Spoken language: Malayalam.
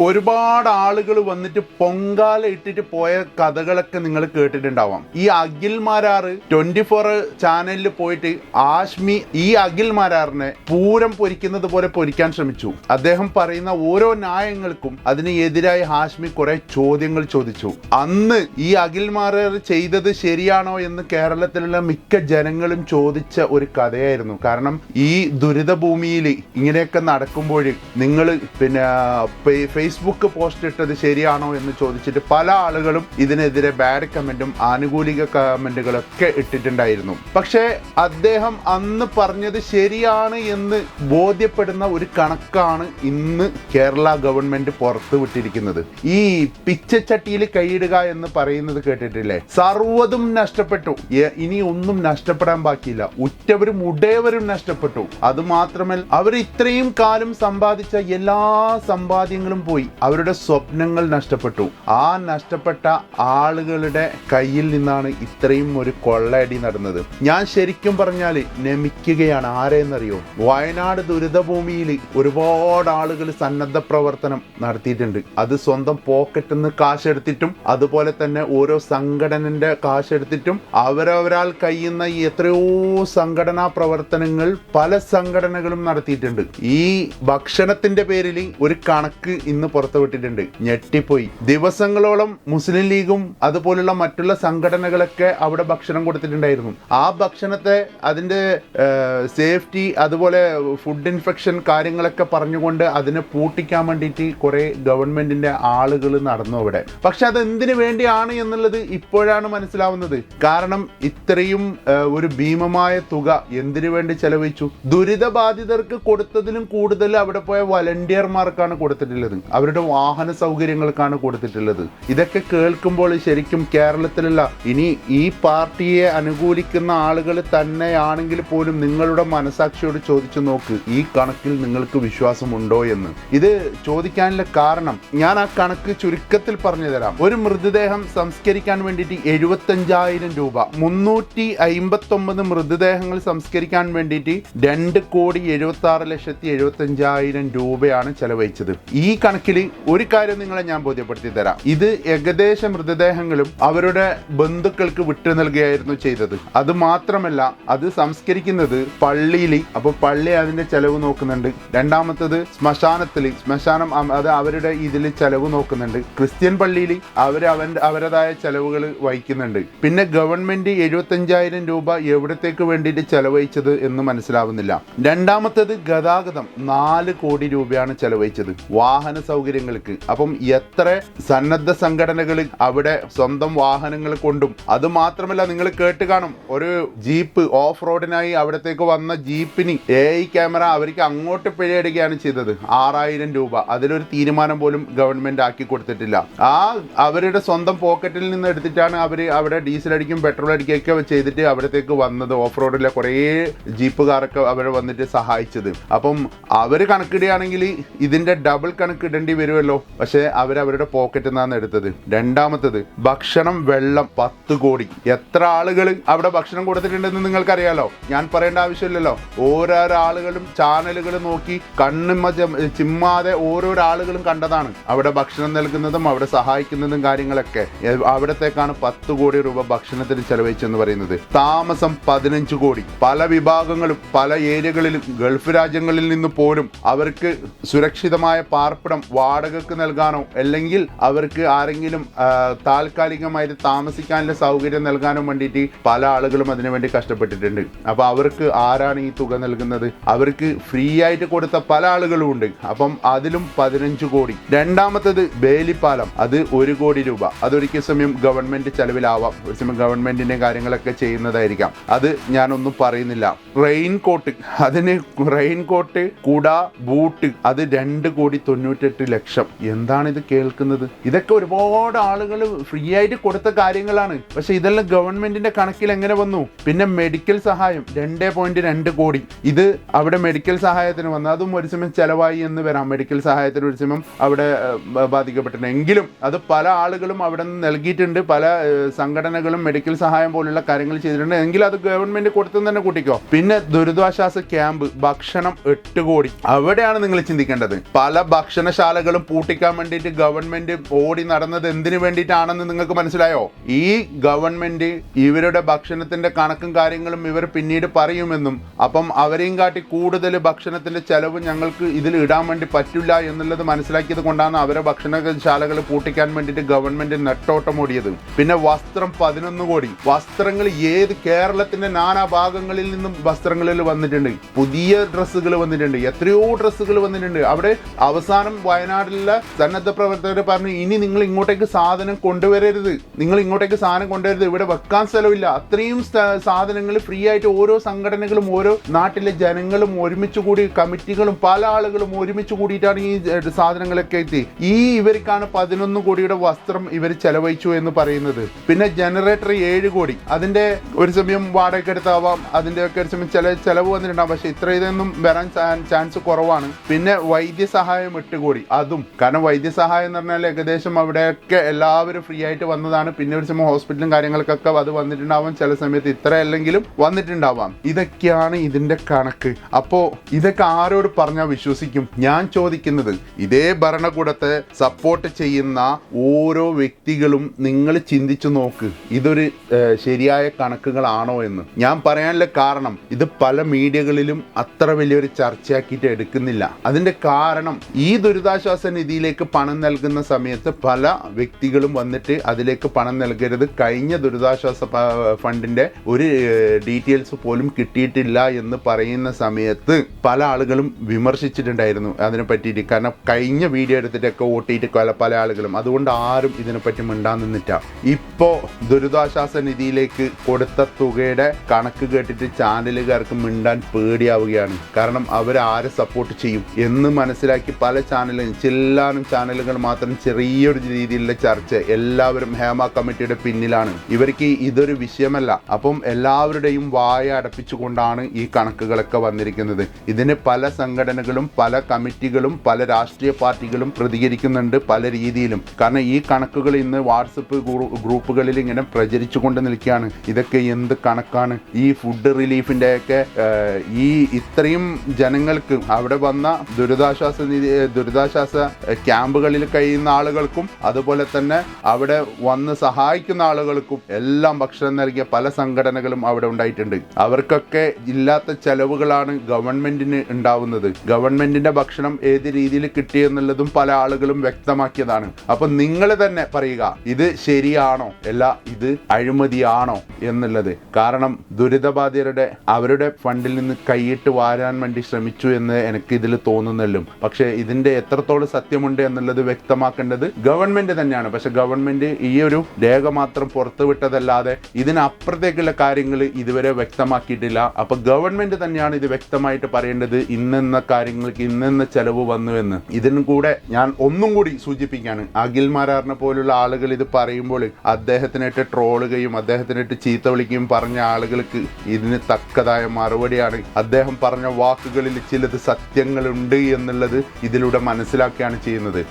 ഒരുപാട് ആളുകൾ വന്നിട്ട് പൊങ്കാല ഇട്ടിട്ട് പോയ കഥകളൊക്കെ നിങ്ങൾ കേട്ടിട്ടുണ്ടാവാം. ഈ അഖിൽ മാരാറ് ട്വന്റി ഫോർ ചാനലിൽ പോയിട്ട് ആഷ്മി ഈ അഖിൽ മാരാറിനെ പൂരം പൊരിക്കുന്നത് പോലെ പൊരിക്കാൻ ശ്രമിച്ചു. അദ്ദേഹം പറയുന്ന ഓരോ ന്യായങ്ങൾക്കും അതിന് എതിരായി ഹാഷ്മി കുറെ ചോദ്യങ്ങൾ ചോദിച്ചു. അന്ന് ഈ അഖിൽ മാരാർ ചെയ്തത് ശരിയാണോ എന്ന് കേരളത്തിലുള്ള മിക്ക ജനങ്ങളും ചോദിച്ച ഒരു കഥയായിരുന്നു. കാരണം ഈ ദുരിതഭൂമിയിൽ ഇങ്ങനെയൊക്കെ നടക്കുമ്പോൾ നിങ്ങൾ പിന്നെ ഫേസ്ബുക്ക് പോസ്റ്റ് ഇട്ടത് ശരിയാണോ എന്ന് ചോദിച്ചിട്ട് പല ആളുകളും ഇതിനെതിരെ ബാഡ് കമന്റും ആനുകൂലിക കമന്റുകളൊക്കെ ഇട്ടിട്ടുണ്ടായിരുന്നു. പക്ഷേ അദ്ദേഹം അന്ന് പറഞ്ഞത് ശരിയാണ് എന്ന് ബോധ്യപ്പെടുന്ന ഒരു കണക്കാണ് ഇന്ന് കേരള ഗവൺമെന്റ് പുറത്തുവിട്ടിരിക്കുന്നത് ഈ പിച്ചച്ചട്ടിയിൽ കൈയിടുക എന്ന് പറയുന്നത് കേട്ടിട്ടില്ലേ? സർവതും നഷ്ടപ്പെട്ടു. ഇനി ഒന്നും നഷ്ടപ്പെടാൻ ബാക്കിയില്ല. ഉറ്റവരും ഉടയവരും നഷ്ടപ്പെട്ടു. അത് മാത്രമല്ല അവർ ഇത്രയും കാലം സമ്പാദിച്ച എല്ലാ സമ്പാദ്യങ്ങളും പോയി. അവരുടെ സ്വപ്നങ്ങൾ നഷ്ടപ്പെട്ടു. ആ നഷ്ടപ്പെട്ട ആളുകളുടെ കയ്യിൽ നിന്നാണ് ഇത്രയും ഒരു കൊള്ളയടി നടന്നത്. ഞാൻ ശരിക്കും പറഞ്ഞാൽ നമിക്കുകയാണ്. ആരെന്നറിയോ? വയനാട് ദുരിതഭൂമിയിൽ ഒരുപാട് ആളുകൾ സന്നദ്ധ പ്രവർത്തനം നടത്തിയിട്ടുണ്ട്. അത് സ്വന്തം പോക്കറ്റിൽ നിന്ന് കാശെടുത്തിട്ടും അതുപോലെ തന്നെ ഓരോ സംഘടനന്റെ കാശെടുത്തിട്ടും അവരവരാൽ കഴിയുന്ന എത്രയോ സംഘടനാ പ്രവർത്തനങ്ങൾ പല സംഘടനകളും നടത്തിയിട്ടുണ്ട്. ഈ ഭക്ഷണത്തിന്റെ പേരിൽ ഒരു കണക്ക് ഇന്ന് പുറത്തുവിട്ടിട്ടുണ്ട്. ഞെട്ടിപ്പോയി. ദിവസങ്ങളോളം മുസ്ലിം ലീഗും അതുപോലുള്ള മറ്റുള്ള സംഘടനകളൊക്കെ അവിടെ ഭക്ഷണം കൊടുത്തിട്ടുണ്ടായിരുന്നു. ആ ഭക്ഷണത്തെ അതിന്റെ സേഫ്റ്റി അതുപോലെ ഫുഡ് ഇൻഫെക്ഷൻ കാര്യങ്ങളൊക്കെ പറഞ്ഞുകൊണ്ട് അതിനെ പൂട്ടിക്കാൻ വേണ്ടിയിട്ട് കുറെ ഗവൺമെന്റിന്റെ ആളുകൾ നടന്നു അവിടെ. പക്ഷെ അത് എന്തിനു വേണ്ടിയാണ് എന്നുള്ളത് ഇപ്പോഴാണ് മനസ്സിലാവുന്നത്. കാരണം ഇത്രയും ഒരു ഭീമമായ തുക എന്തിനു വേണ്ടി ചെലവഴിച്ചു? ദുരിതബാധിതർക്ക് കൊടുത്തതിലും കൂടുതൽ അവിടെ പോയ വളണ്ടിയർമാർക്കാണ് കൊടുത്തിട്ടുള്ളത്. അവരുടെ വാഹന സൗകര്യങ്ങൾക്കാണ് കൊടുത്തിട്ടുള്ളത്. ഇതൊക്കെ കേൾക്കുമ്പോൾ ശരിക്കും കേരളത്തിലുള്ള ഇനി ഈ പാർട്ടിയെ അനുകൂലിക്കുന്ന ആളുകൾ തന്നെയാണെങ്കിൽ പോലും നിങ്ങളുടെ മനസാക്ഷിയോട് ചോദിച്ചു നോക്ക് ഈ കണക്കിൽ നിങ്ങൾക്ക് വിശ്വാസമുണ്ടോ എന്ന്. ഇത് ചോദിക്കാനുള്ള കാരണം ഞാൻ ആ കണക്ക് ചുരുക്കത്തിൽ പറഞ്ഞു തരാം. ഒരു മൃതദേഹം സംസ്കരിക്കാൻ വേണ്ടിയിട്ട് എഴുപത്തഞ്ചായിരം രൂപ മുന്നൂറ്റി അയിമ്പത്തി ഒമ്പത് മൃതദേഹങ്ങൾ സംസ്കരിക്കാൻ വേണ്ടിയിട്ട് രണ്ട് കോടി എഴുപത്തി ആറ് ലക്ഷത്തി എഴുപത്തഞ്ചായിരം രൂപയാണ് ചെലവഴിച്ചത്. ഈ കണക്കിൽ ഒരു കാര്യം നിങ്ങളെ ഞാൻ ബോധ്യപ്പെടുത്തി തരാം. ഇത് ഏകദേശം മൃതദേഹങ്ങളും അവരുടെ ബന്ധുക്കൾക്ക് വിട്ടു നൽകുകയായിരുന്നു ചെയ്തത്. അത് മാത്രമല്ല അത് സംസ്കരിക്കുന്നത് പള്ളിയിൽ അപ്പൊ പള്ളി അതിന്റെ ചെലവ് നോക്കുന്നുണ്ട്. രണ്ടാമത്തത് ശ്മശാനത്തിൽ ശ്മശാനം അത് അവരുടെ ഇതിൽ ചെലവ് നോക്കുന്നുണ്ട്. ക്രിസ്ത്യൻ പള്ളിയിൽ അവർ അവന്റെ അവരുടേതായ ചെലവുകൾ വഹിക്കുന്നുണ്ട്. പിന്നെ ഗവൺമെന്റ് എഴുപത്തഞ്ചായിരം രൂപ എവിടത്തേക്ക് വേണ്ടിയിട്ട് ചെലവഴിച്ചത് എന്ന് മനസ്സിലാവുന്നില്ല. രണ്ടാമത്തത് ഗതാഗതം നാല് കോടി രൂപയാണ് ചെലവഴിച്ചത്. വാഹന സൗകര്യങ്ങൾക്ക്. അപ്പം എത്ര സന്നദ്ധ സംഘടനകൾ അവിടെ സ്വന്തം വാഹനങ്ങൾ കൊണ്ടും അത് മാത്രമല്ല നിങ്ങൾ കേട്ട് കാണും ഒരു ജീപ്പ് ഓഫ് റോഡിനായി അവിടത്തേക്ക് വന്ന ജീപ്പിന് എ ഐ ക്യാമറ അവർക്ക് അങ്ങോട്ട് പിഴയിടുകയാണ് ചെയ്തത്. ആറായിരം രൂപ. അതിലൊരു തീരുമാനം പോലും ഗവൺമെന്റ് ആക്കി കൊടുത്തിട്ടില്ല. ആ അവരുടെ സ്വന്തം പോക്കറ്റിൽ നിന്ന് എടുത്തിട്ടാണ് അവർ അവിടെ ഡീസൽ അടിക്കും പെട്രോൾ അടിക്കുകയൊക്കെ ചെയ്തിട്ട് അവിടത്തേക്ക് വന്നത്. ഓഫ് റോഡിലെ കുറേ ജീപ്പുകാരൊക്കെ അവർ വന്നിട്ട് സഹായിച്ചത്. അപ്പം അവർ കണക്കിടുകയാണെങ്കിൽ ഇതിന്റെ ഡബിൾ കണക്കിടേണ്ടി വരുമല്ലോ. പക്ഷേ അവരവരുടെ പോക്കറ്റിൽ നിന്നാണ് എടുത്തത്. രണ്ടാമത്തത് ഭക്ഷണം വെള്ളം പത്ത് കോടി. എത്ര ആളുകൾ അവിടെ ഭക്ഷണം കൊടുത്തിട്ടുണ്ടെന്ന് നിങ്ങൾക്കറിയാലോ? ഞാൻ പറയേണ്ട ആവശ്യമില്ലല്ലോ. ഓരോരോ ആളുകളും ചാനലുകൾ നോക്കി കണ്ണുമ്മ ചിമ്മാതെ ഓരോരോ ആളുകളും കണ്ടതാണ്. അവിടെ ഭക്ഷണം നൽകുന്നതും അവിടെ സഹായിക്കുന്നതും കാര്യങ്ങളൊക്കെ. അവിടത്തേക്കാണ് പത്ത് കോടി രൂപ ഭക്ഷണത്തിന് ചെലവഴിച്ചെന്ന് പറയുന്നത്. താമസം പതിനഞ്ച് കോടി. പല വിഭാഗങ്ങളും പല ഏരിയകളിലും ഗൾഫ് രാജ്യങ്ങളിൽ നിന്ന് പോലും അവർക്ക് സുരക്ഷിതമായ പാർപ്പിടം വാടകക്ക് നൽകാനോ അല്ലെങ്കിൽ അവർക്ക് ആരെങ്കിലും താൽക്കാലികമായിട്ട് താമസിക്കാനുള്ള സൗകര്യം നൽകാനോ വേണ്ടിയിട്ട് പല ആളുകളും അതിനുവേണ്ടി കഷ്ടപ്പെട്ടിട്ടുണ്ട്. അപ്പോൾ അവർക്ക് ആരാണ് ഈ തുക നൽകുന്നത്? അവർക്ക് ഫ്രീ ആയിട്ട് കൊടുത്ത പല ആളുകളും ഉണ്ട്. അപ്പം അതിലും പതിനഞ്ച് കോടി. രണ്ടാമത്തത് ബേലിപ്പാലം അത് ഒരു കോടി രൂപ. അതൊരിക്കൽ സമയം ഗവൺമെന്റ് ചെലവിലാവാം. ഒരു സമയം ഗവൺമെന്റിന്റെ കാര്യങ്ങളൊക്കെ ചെയ്യുന്നതായിരിക്കാം. അത് ഞാനൊന്നും പറയുന്നില്ല. റെയിൻ കോട്ട് അതിന് റെയിൻ കോട്ട് കുട ബൂട്ട് അത് രണ്ട് കോടി തൊണ്ണൂറ്റെട്ട് ലക്ഷം. എന്താണ് ഇത് കേൾക്കുന്നത്? ഇതൊക്കെ ഒരുപാട് ആളുകൾ ഫ്രീ ആയിട്ട് കൊടുത്ത കാര്യങ്ങളാണ്. പക്ഷെ ഇതെല്ലാം ഗവൺമെന്റിന്റെ കണക്കിൽ എങ്ങനെ വന്നു? പിന്നെ മെഡിക്കൽ സഹായം രണ്ടേ പോയിന്റ് രണ്ട് കോടി. ഇത് അവിടെ മെഡിക്കൽ സഹായത്തിന് വന്നു. അതും ഒരു സമയം ചെലവായി എന്ന് വരാം. മെഡിക്കൽ സഹായത്തിന് ഒരു സമയം അവിടെ ബാധിക്കപ്പെട്ടിട്ടുണ്ട്. എങ്കിലും അത് പല ആളുകളും അവിടെ നിന്ന് നൽകിയിട്ടുണ്ട്. പല സംഘടനകളും മെഡിക്കൽ സഹായം പോലുള്ള കാര്യങ്ങൾ ചെയ്തിട്ടുണ്ട്. എങ്കിലും അത് ഗവൺമെന്റ് കൊടുത്തെന്ന് തന്നെ കൂട്ടിക്കോ. പിന്നെ ദുരിതാശ്വാസ ക്യാമ്പ് ഭക്ഷണം എട്ട് കോടി. അവിടെയാണ് നിങ്ങൾ ചിന്തിക്കേണ്ടത്. പല ഭക്ഷണശാല ഭക്ഷണശാലകളും പൂട്ടിക്കാൻ വേണ്ടിയിട്ട് ഗവൺമെന്റ് ഓടി നടന്നത് എന്തിനു വേണ്ടിയിട്ടാണെന്ന് നിങ്ങൾക്ക് മനസ്സിലായോ? ഈ ഗവൺമെന്റ് ഇവരുടെ ഭക്ഷണത്തിന്റെ കണക്കും കാര്യങ്ങളും ഇവർ പിന്നീട് പറയുമെന്നും അപ്പം അവരെയും കാട്ടി കൂടുതൽ ഭക്ഷണത്തിന്റെ ചെലവ് ഞങ്ങൾക്ക് ഇതിൽ ഇടാൻ വേണ്ടി പറ്റില്ല എന്നുള്ളത് മനസ്സിലാക്കിയത് കൊണ്ടാണ് അവരെ ഭക്ഷണശാലകൾ പൂട്ടിക്കാൻ വേണ്ടിയിട്ട് ഗവൺമെന്റ് നെട്ടോട്ടം ഓടിയത്. പിന്നെ വസ്ത്രം പതിനൊന്ന് കോടി. വസ്ത്രങ്ങൾ ഏത് കേരളത്തിന്റെ നാനാ ഭാഗങ്ങളിൽ നിന്നും വസ്ത്രങ്ങളിൽ വന്നിട്ടുണ്ട്. പുതിയ ഡ്രസ്സുകൾ വന്നിട്ടുണ്ട്. എത്രയോ ഡ്രസ്സുകൾ വന്നിട്ടുണ്ട്. അവിടെ അവസാനം വയനാട്ടിലെ സന്നദ്ധ പ്രവർത്തകർ പറഞ്ഞു ഇനി നിങ്ങൾ ഇങ്ങോട്ടേക്ക് സാധനം കൊണ്ടുവരരുത്. നിങ്ങൾ ഇങ്ങോട്ടേക്ക് സാധനം കൊണ്ടുവരരുത്. ഇവിടെ വെക്കാൻ സ്ഥലമില്ല. അത്രയും സാധനങ്ങൾ ഫ്രീ ആയിട്ട് ഓരോ സംഘടനകളും ഓരോ നാട്ടിലെ ജനങ്ങളും ഒരുമിച്ച് കൂടി കമ്മിറ്റികളും പല ആളുകളും ഒരുമിച്ച് കൂടിയിട്ടാണ് ഈ സാധനങ്ങളൊക്കെ എത്തി. ഈ ഇവർക്കാണ് പതിനൊന്ന് കോടിയുടെ വസ്ത്രം ഇവർ ചെലവഴിച്ചു എന്ന് പറയുന്നത്. പിന്നെ ജനറേറ്റർ ഏഴ് കോടി. അതിന്റെ ഒരു സമയം വാടക എടുത്താവാം. അതിന്റെ ഒക്കെ ഒരു സമയം ചില ചെലവ് വന്നിട്ടുണ്ടാവും. പക്ഷെ ഇത്ര ഇതൊന്നും വരാൻ ചാൻസ് കുറവാണ്. പിന്നെ വൈദ്യസഹായം എട്ട് കോടി. അതും. കാരണം വൈദ്യസഹായം എന്ന് പറഞ്ഞാൽ ഏകദേശം അവിടെയൊക്കെ എല്ലാവരും ഫ്രീ ആയിട്ട് വന്നതാണ്. പിന്നെ ഒരു സമയം ഹോസ്പിറ്റലും കാര്യങ്ങൾക്കൊക്കെ അത് വന്നിട്ടുണ്ടാവാം. ചില സമയത്ത് ഇത്ര അല്ലെങ്കിലും വന്നിട്ടുണ്ടാവാം. ഇതൊക്കെയാണ് ഇതിന്റെ കണക്ക്. അപ്പോ ഇതൊക്കെ ആരോട് പറഞ്ഞാൽ വിശ്വസിക്കും? ഞാൻ ചോദിക്കുന്നത് ഇതേ ഭരണകൂടത്തെ സപ്പോർട്ട് ചെയ്യുന്ന ഓരോ വ്യക്തികളും നിങ്ങൾ ചിന്തിച്ചു നോക്ക്. ഇതൊരു ശരിയായ കണക്കുകളാണോ എന്ന്. ഞാൻ പറയാനുള്ള കാരണം ഇത് പല മീഡിയകളിലും അത്ര വലിയൊരു ചർച്ചയാക്കിയിട്ട് എടുക്കുന്നില്ല. അതിന്റെ കാരണം ഈ ദുരിതാശ്വാസ നിധിയിലേക്ക് പണം നൽകുന്ന സമയത്ത് പല വ്യക്തികളും വന്നിട്ട് അതിലേക്ക് പണം നൽകരുത്. കഴിഞ്ഞ ദുരിതാശ്വാസ ഫണ്ടിന്റെ ഒരു ഡീറ്റെയിൽസ് പോലും കിട്ടിയിട്ടില്ല എന്ന് പറയുന്ന സമയത്ത് പല ആളുകളും വിമർശിച്ചിട്ടുണ്ടായിരുന്നു അതിനെ പറ്റിയിട്ട്. കാരണം കഴിഞ്ഞ വീഡിയോ എടുത്തിട്ടൊക്കെ ഓട്ടിയിട്ട് പല പല ആളുകളും. അതുകൊണ്ട് ആരും ഇതിനെപ്പറ്റി മിണ്ടാൻ നിന്നിട്ട ഇപ്പോ ദുരിതാശ്വാസ നിധിയിലേക്ക് കൊടുത്ത തുകയുടെ കണക്ക് കേട്ടിട്ട് ചാനലുകാർക്ക് മിണ്ടാൻ പേടിയാവുകയാണ്. കാരണം അവർ ആരെ സപ്പോർട്ട് ചെയ്യും എന്ന് മനസ്സിലാക്കി പല ചാനലും ചെല്ലാനും ചാനലുകൾ മാത്രം ചെറിയൊരു രീതിയിലുള്ള ചർച്ച എല്ലാവരും ഹേമ കമ്മിറ്റിയുടെ പിന്നിലാണ്. ഇവർക്ക് ഇതൊരു വിഷയമല്ല. അപ്പം എല്ലാവരുടെയും വായ അടപ്പിച്ചുകൊണ്ടാണ് ഈ കണക്കുകളൊക്കെ വന്നിരിക്കുന്നത്. ഇതിന് പല സംഘടനകളും പല കമ്മിറ്റികളും പല രാഷ്ട്രീയ പാർട്ടികളും പ്രതികരിക്കുന്നുണ്ട് പല രീതിയിലും. കാരണം ഈ കണക്കുകൾ ഇന്ന് വാട്സപ്പ് ഗ്രൂപ്പുകളിൽ ഇങ്ങനെ പ്രചരിച്ചു കൊണ്ട് നിൽക്കുകയാണ്. ഇതൊക്കെ എന്ത് കണക്കാണ്? ഈ ഫുഡ് റിലീഫിന്റെ ഒക്കെ ഈ ഇത്രയും ജനങ്ങൾക്ക് അവിടെ വന്ന ദുരിതാശ്വാസ നിധി ദുരിതാശ്വാസ ക്യാമ്പുകളിൽ കഴിയുന്ന ആളുകൾക്കും അതുപോലെ തന്നെ അവിടെ വന്ന് സഹായിക്കുന്ന ആളുകൾക്കും എല്ലാം ഭക്ഷണം നൽകിയ പല സംഘടനകളും അവിടെ ഉണ്ടായിട്ടുണ്ട്. അവർക്കൊക്കെ ഇല്ലാത്ത ചെലവുകളാണ് ഗവൺമെന്റിന് ഉണ്ടാവുന്നത്. ഗവൺമെന്റിന്റെ ഭക്ഷണം ഏത് രീതിയിൽ കിട്ടിയെന്നുള്ളതും പല ആളുകളും വ്യക്തമാക്കിയതാണ്. അപ്പൊ നിങ്ങൾ തന്നെ പറയുക ഇത് ശരിയാണോ? അല്ല ഇത് അഴിമതിയാണോ എന്നുള്ളത്. കാരണം ദുരിതബാധിതരുടെ അവരുടെ ഫണ്ടിൽ നിന്ന് കൈയിട്ട് വാരാൻ വേണ്ടി ശ്രമിച്ചു എന്ന് എനിക്ക് ഇതിൽ തോന്നുന്നല്ലോ. പക്ഷേ ഇതിന്റെ എത്രത്തോളം സത്യമുണ്ട് എന്നുള്ളത് വ്യക്തമാക്കേണ്ടത് ഗവൺമെന്റ് തന്നെയാണ്. പക്ഷെ ഗവൺമെന്റ് ഈ ഒരു രേഖ മാത്രം പുറത്തുവിട്ടതല്ലാതെ ഇതിനപ്പുറത്തേക്കുള്ള കാര്യങ്ങൾ ഇതുവരെ വ്യക്തമാക്കിയിട്ടില്ല. അപ്പൊ ഗവൺമെന്റ് തന്നെയാണ് ഇത് വ്യക്തമായിട്ട് പറയേണ്ടത് ഇന്നെന്ന കാര്യങ്ങൾക്ക് ഇന്നെന്ന ചെലവ് വന്നു എന്ന്. ഇതിനും കൂടെ ഞാൻ ഒന്നും കൂടി സൂചിപ്പിക്കാണ്. അഖിൽ മാരാറിനെ പോലുള്ള ആളുകൾ ഇത് പറയുമ്പോൾ അദ്ദേഹത്തിനായിട്ട് ട്രോളുകയും അദ്ദേഹത്തിനായിട്ട് ചീത്ത വിളിക്കുകയും പറഞ്ഞ ആളുകൾക്ക് ഇതിന് തക്കതായ മറുപടിയാണ്. അദ്ദേഹം പറഞ്ഞ വാക്കുകളിൽ ചിലത് സത്യങ്ങളുണ്ട് എന്നുള്ളത് ഇതിലൂടെ മനസ്സിലാക്കുകയാണ് ചെയ്യുന്നത്.